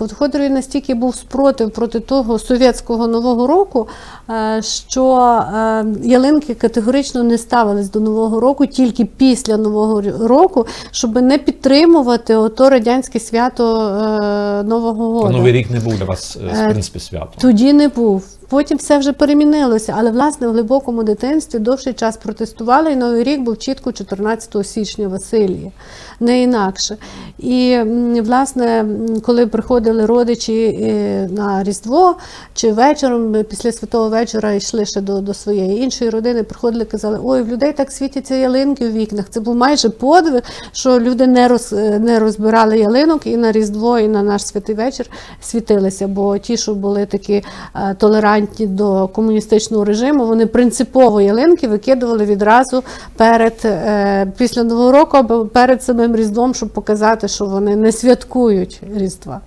От Ходорові настільки був спротив проти того совєтського нового року, е, що е, ялинки категорично не ставились до нового року тільки після нового року, щоб не підтримувати ото радянське свято е, Нового року. Новий рік не був для вас, в принципі, свято. Тоді не був. Потім все вже перемінилося, але власне в глибокому дитинстві довший час протестували, і Новий рік був чітко 14 січня Василія, не інакше. І власне, коли приходили родичі е, на Різдво чи вечором е, після святого вечора йшли ще до, до своєї іншої родини, приходили, казали, ой, в людей так світяться ялинки у вікнах. Це був майже подвиг, що люди не роз, е, не розбирали ялинок і на Різдво, і на наш святий вечір світилися. Бо ті, що були такі толерантні до комуністичного режиму, вони принципово ялинки викидували відразу перед після Нового року або перед самим Різдвом, щоб показати, що вони не святкують Різдва.